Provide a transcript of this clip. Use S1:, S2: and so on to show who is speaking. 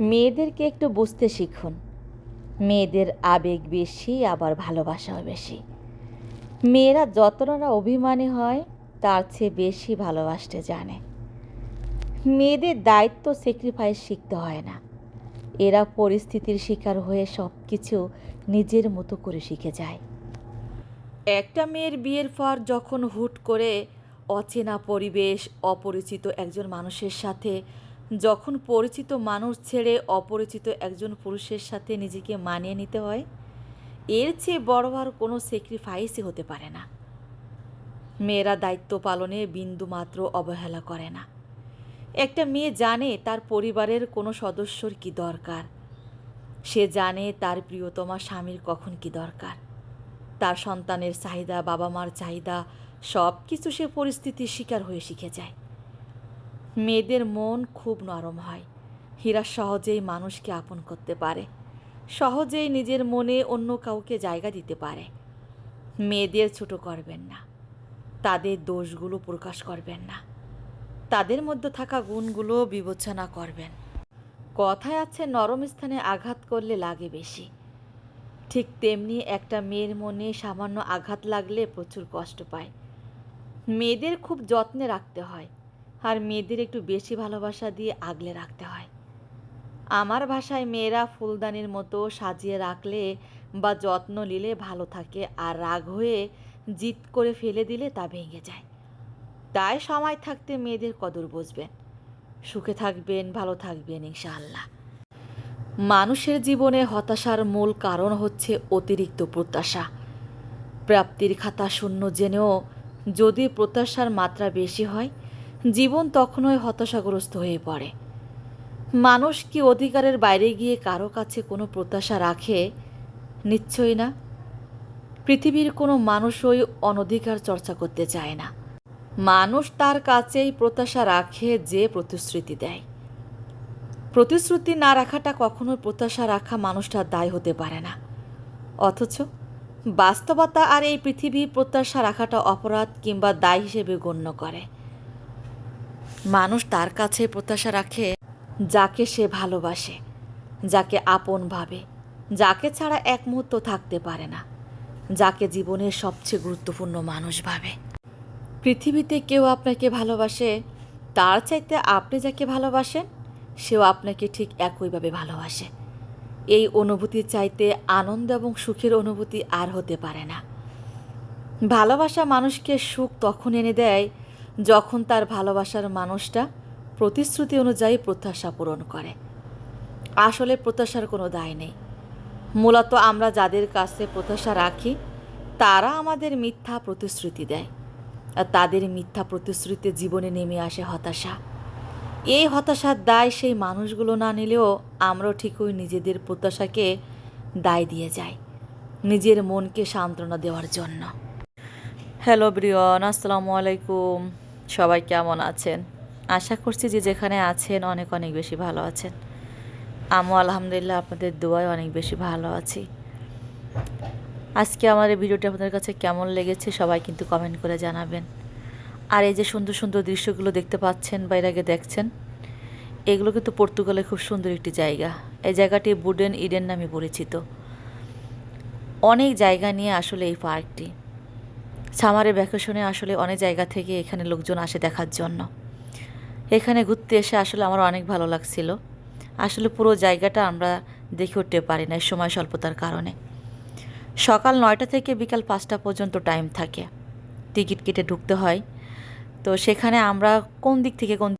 S1: মেয়েদেরকে একটু বুঝতে শিখুন। মেয়েদের আবেগ বেশি, আবার ভালোবাসাও বেশি। মেয়েরা যতটা না অভিমানী হয়, তার চেয়ে বেশি ভালোবাসতে জানে। মেয়েদের দায়িত্ব স্যাক্রিফাইস শিখতে হয় না। এরা পরিস্থিতির শিকার হয়ে সব কিছু নিজের মতো করে শিখে যায়। একটা মেয়ের বিয়ের পর যখন হুট করে অচেনা পরিবেশ, অপরিচিত একজন মানুষের সাথে যখন পরিচিত মানুষ ছেড়ে অপরিচিত একজন পুরুষের সাথে নিজেকে মানিয়ে নিতে হয়, এর চেয়ে বড় আর কোনো স্যাক্রিফাইসই হতে পারে না। মেয়েরা দায়িত্ব পালনে বিন্দুমাত্র অবহেলা করে না। একটা মেয়ে জানে তার পরিবারের কোনো সদস্যর কি দরকার। সে জানে তার প্রিয়তমা স্বামীর কখন কি দরকার। তার সন্তানের চাহিদা বাবা মার চাহিদা সব কিছু সে পরিস্থিতির শিকার হয়ে শিখে যায়। মেয়েদের মন খুব নরম হয়। হীরা সহজেই মানুষকে আপন করতে পারে। সহজেই নিজের মনে অন্য কাউকে জায়গা দিতে পারে। মেয়েদের ছোট করবেন না। তাদের দোষগুলো প্রকাশ করবেন না। তাদের মধ্যে থাকা গুণগুলো বিবেচনা করবেন। কথায় আছে, নরম স্থানে আঘাত করলে লাগে বেশি। ঠিক তেমনি একটা মেয়ের মনে সামান্য আঘাত লাগলে প্রচুর কষ্ট পায়। মেয়েদের খুব যত্নে রাখতে হয়। আর মেয়েদের একটু বেশি ভালোবাসা দিয়ে আগলে রাখতে হয়। আমার ভাষায় মেয়েরা ফুলদানির মতো সাজিয়ে রাখলে বা যত্ন নিলে ভালো থাকে আর রাগ হয়ে জিত করে ফেলে দিলে তা ভেঙে যায়। তাই সময় থাকতে মেয়েদের কদর বুঝবেন। সুখে থাকবেন, ভালো থাকবেন ইনশাআল্লাহ। মানুষের জীবনে হতাশার মূল কারণ হচ্ছে অতিরিক্ত প্রত্যাশা। প্রাপ্তির খাতা শূন্য জেনেও যদি প্রত্যাশার মাত্রা বেশি হয় জীবন তখনই হতাশাগ্রস্ত হয়ে পড়ে। মানুষ কি অধিকারের বাইরে গিয়ে কারও কাছে কোনো প্রত্যাশা রাখে? নিশ্চয়ই না। পৃথিবীর কোনো মানুষই অনধিকার চর্চা করতে চায় না। মানুষ তার কাছেই প্রত্যাশা রাখে যে প্রতিশ্রুতি দেয়। প্রতিশ্রুতি না রাখাটা কখনোই প্রত্যাশা রাখা মানুষটার দায় হতে পারে না। অথচ বাস্তবতা আর এই পৃথিবী প্রত্যাশা রাখাটা অপরাধ কিংবা দায় হিসেবে গণ্য করে। মানুষ তার কাছে প্রত্যাশা রাখে যাকে সে ভালোবাসে, যাকে আপন ভাবে, যাকে ছাড়া এক মুহূর্ত থাকতে পারে না, যাকে জীবনের সবচেয়ে গুরুত্বপূর্ণ মানুষ ভাবে। পৃথিবীতে কেউ আপনাকে ভালোবাসে, তার চাইতে আপনি যাকে ভালোবাসেন, সেও আপনাকে ঠিক একইভাবে ভালোবাসে। এই অনুভূতি চাইতে আনন্দ এবং সুখের অনুভূতি আর হতে পারে না। ভালোবাসা মানুষকে সুখ তখন এনে দেয় যখন তার ভালোবাসার মানুষটা প্রতিশ্রুতি অনুযায়ী প্রত্যাশা পূরণ করে। আসলে প্রত্যাশার কোনো দায় নেই। মূলত আমরা যাদের কাছে প্রত্যাশা রাখি, তারা আমাদের মিথ্যা প্রতিশ্রুতি দেয়। আর তাদের মিথ্যা প্রতিশ্রুতিতে জীবনে নেমে আসে হতাশা। এই হতাশার দায় সেই মানুষগুলো না নিলেও আমরাও ঠিক ওই নিজেদের প্রত্যাশাকে দায় দিয়ে যাই, নিজের মনকে সান্ত্বনা দেওয়ার জন্য। হ্যালো ব্রিয়ন আসসালামু আলাইকুম। সবাই কেমন আছেন? আশা করছি যে যেখানে আছেন অনেক অনেক বেশি ভালো আছেন। আমও আলহামদুলিল্লাহ আপনাদের দোয়ায় অনেক বেশি ভালো আছি। আজকে আমার এই ভিডিওটি আপনাদের কাছে কেমন লেগেছে সবাই কিন্তু কমেন্ট করে জানাবেন। আর এই যে সুন্দর সুন্দর দৃশ্যগুলো দেখতে পাচ্ছেন বা এর আগে দেখছেন, এগুলো কিন্তু পর্তুগালে খুব সুন্দর একটি জায়গা। এই জায়গাটি বুডেন ইডেন নামে পরিচিত। অনেক জায়গা নিয়ে আসলে এই পার্কটি। সামারের ভ্যাকেশনে আসলে অনেক জায়গা থেকে এখানে লোকজন আসে দেখার জন্য। এখানে ঘুরতে এসে আসলে আমার অনেক ভালো লাগছিল। আসলে পুরো জায়গাটা আমরা দেখে উঠতে পারি না সময় স্বল্পতার কারণে। সকাল নয়টা থেকে বিকাল পাঁচটা পর্যন্ত টাইম থাকে। টিকিট কেটে ঢুকতে হয়। তো সেখানে আমরা কোন দিক থেকে কোন